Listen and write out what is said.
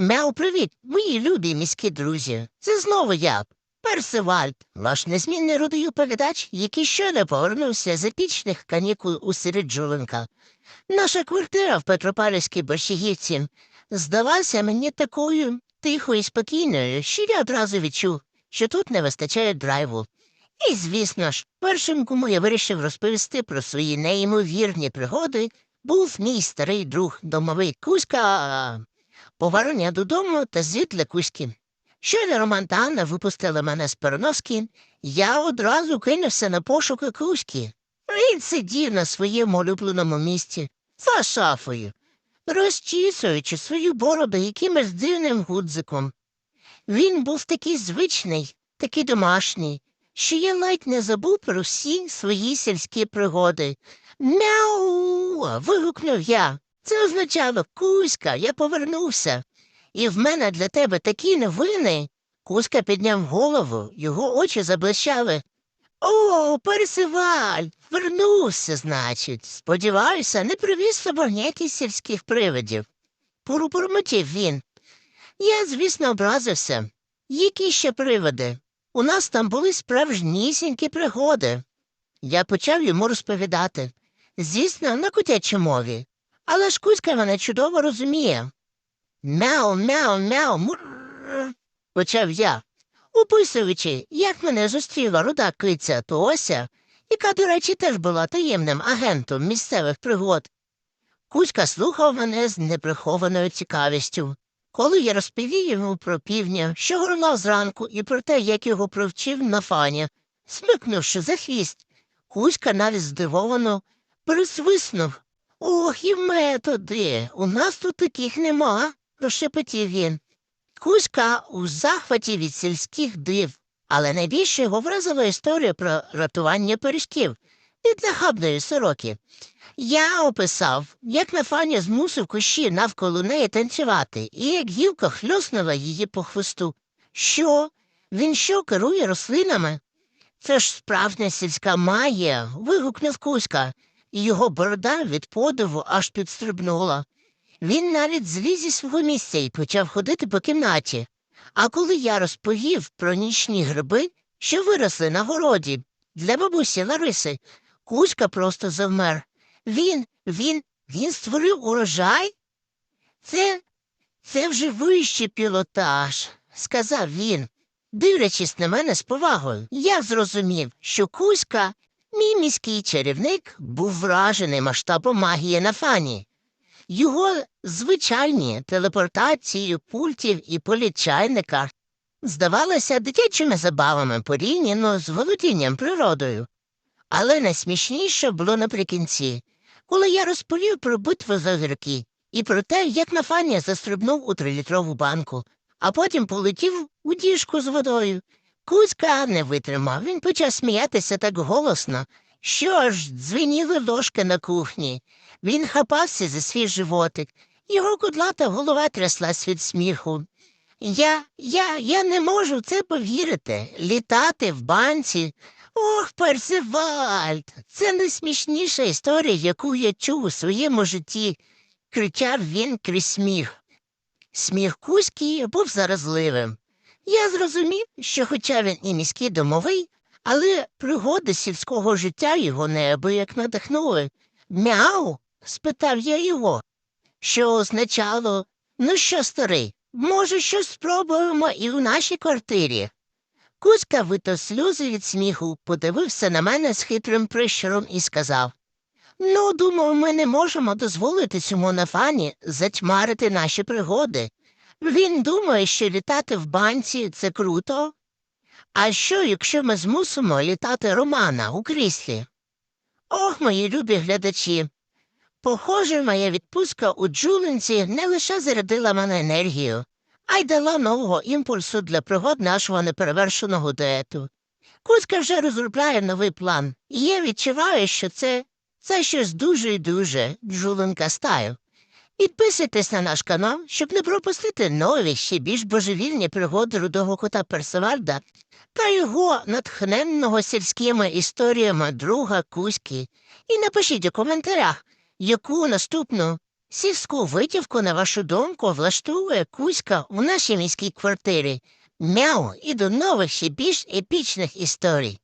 Мяу, привіт, мої любі міські друзі. Це знову я, Персивальд, ваш незмінний родоповідач, який щойно повернувся з епічних канікул у Середжуленка. Наша квартира в Петропавлівській Борщагівці здалася мені такою тихою і спокійною, що я одразу відчув, що тут не вистачає драйву. І, звісно ж, першим, кому я вирішив розповісти про свої неймовірні пригоди, був мій старий друг домовий Кузька. Повернення додому та звіт для Кузьки. Щойно Роман та Анна випустили мене з переноски, я одразу кинувся на пошуки Кузьки. Він сидів на своєму улюбленому місці за шафою, розчісуючи свою бороду якимось дивним гудзиком. Він був такий звичний, такий домашній, що я ледь не забув про всі свої сільські пригоди. Мяу. вигукнув я. Це означало Кузька, я повернувся. І в мене для тебе такі новини. Кузька підняв голову, його очі заблищали. О, Персиваль, вернувся, значить. Сподіваюся, не привіз з сільських привидів. Пурупурмотів він. Я, звісно, образився. Які ще приводи? У нас там були справжнісінькі пригоди. Я почав йому розповідати. Звісно, на котячій мові. Але ж Кузька мене чудово розуміє. Мяу, мяу, мяу, мур. почав я. Описуючи, як мене зустріла руда киця Тоося, яка, до речі, теж була таємним агентом місцевих пригод. Кузька слухав мене з неприхованою цікавістю. Коли я розповів йому про півня, що горлав зранку, і про те, як його провчив на фані, смикнувши за хвіст, Кузька навіть здивовано присвиснув. Ох, і методи. У нас тут таких нема, прошепотів він. Кузька у захваті від сільських див, але найбільше його вразила історія про рятування пиріжків від нахабної сороки. Я описав, як на фані змусив кущі навколо неї танцювати, і як гілка хльоснула її по хвосту. Що? Він що керує рослинами? Це ж справжня сільська магія. вигукнув Кузька, і його борода від подиву аж підстрибнула. Він навіть зліз із свого місця і почав ходити по кімнаті. А коли я розповів про нічні гриби, що виросли на городі для бабусі Лариси, Кузька просто завмер. Він, він, він створив урожай? Це, це вже вищий пілотаж, сказав він. Дивлячись на мене з повагою, я зрозумів, що Кузька, мій міський чарівник, був вражений масштабом магії на фані. Його звичайні телепортації пультів і полічайника здавалися дитячими забавами порівняно з володінням природою. Але найсмішніше було наприкінці, коли я розповів про битву за зірки і про те, як на фані застрибнув у трилітрову банку, а потім полетів у діжку з водою. Кузька не витримав, він почав сміятися так голосно, що аж дзвеніли ложки на кухні. Він хапався за свій животик, його кудлата голова тряслась від сміху. Я, я, я не можу в це повірити. Літати в банці. Ох, Персивальд, це найсмішніша історія, яку я чув у своєму житті, кричав він крізь сміх. Сміх Кузьки був заразливим. Я зрозумів, що, хоча він і міський домовий, але пригоди сільського життя його неабияк надихнули. Мяу? спитав я його. Що означало, ну що, старий, може, щось спробуємо і в нашій квартирі. Кузька витав сльози від сміху, подивився на мене з хитрим прищуром і сказав Ну, думаю, ми не можемо дозволити цьому нафані затьмарити наші пригоди. Він думає, що літати в банці це круто. А що, якщо ми змусимо літати Романа у кріслі? Ох, мої любі глядачі. Похоже, моя відпустка у Джулинці не лише зарядила мене енергію, а й дала нового імпульсу для пригод нашого неперевершеного дуету. Кузька вже розробляє новий план, і я відчуваю, що це це щось дуже і дуже Джулинка стайл. Підписуйтесь на наш канал, щоб не пропустити нові ще більш божевільні пригоди рудого кота Персивальда та його натхненного сільськими історіями друга Кузьки. І напишіть у коментарях, яку наступну Сільську витівку, на вашу думку, влаштовує Кузька у нашій міській квартирі. Мяу і до нових ще більш епічних історій.